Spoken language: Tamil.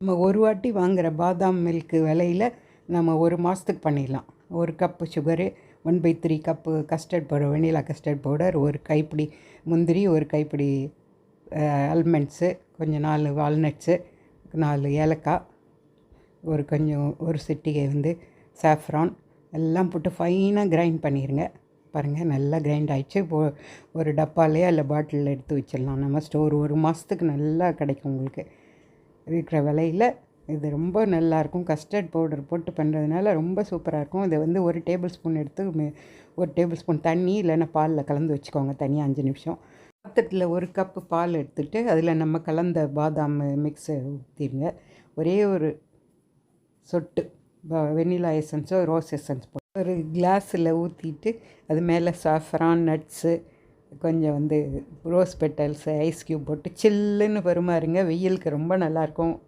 நம்ம ஒரு வாட்டி வாங்குகிற பாதாம் மில்க்கு விலையில் நம்ம ஒரு மாதத்துக்கு பண்ணிடலாம். ஒரு cup sugar one by three cup custard powder vanilla custard powder ஒரு கைப்பிடி முந்திரி ஒரு கைப்பிடி ஆல்மண்ட்ஸு கொஞ்சம் நாலு வால்நட்ஸு நாலு ஏலக்காய் ஒரு கொஞ்சம் ஒரு சிட்டிகை வந்து சாஃப்ரான் எல்லாம் போட்டு ஃபைனாக கிரைண்ட் பண்ணிடுங்க பாருங்கள் நல்லா கிரைண்ட் ஆகிடுச்சு இப்போ ஒரு டப்பாலேயே இல்லை பாட்டிலில் எடுத்து வச்சிடலாம். நம்ம ஸ்டோர் ஒரு மாதத்துக்கு நல்லா கிடைக்கும் உங்களுக்கு. இருக்கிற விலையில் இது ரொம்ப நல்லாயிருக்கும். கஸ்டர்ட் பவுடர் போட்டு பண்ணுறதுனால ரொம்ப சூப்பராக இருக்கும். இதை வந்து ஒரு டேபிள் ஸ்பூன் எடுத்து ஒரு டேபிள் ஸ்பூன் தண்ணி இல்லைன்னா பாலில் கலந்து வச்சுக்கோங்க தனியாக அஞ்சு நிமிஷம். பாத்திரத்தில் ஒரு கப்பு பால் எடுத்துகிட்டு அதில் நம்ம கலந்த பாதாம் மிக்ஸை ஊற்றிடுங்க ஒரே ஒரு சொட்டு வெண்ணிலா எசன்ஸோ ரோஸ் எசன்ஸ் போட்டு ஒரு கிளாஸில் ஊற்றிட்டு அது மேலே சாஃப்ரான் நட்ஸு கொஞ்சம் வந்து ரோஸ் பெட்டல்ஸு ஐஸ் க்யூப் போட்டு சில்லுன்னு பரிமாறுங்க. வெயிலுக்கு ரொம்ப நல்லாயிருக்கும்.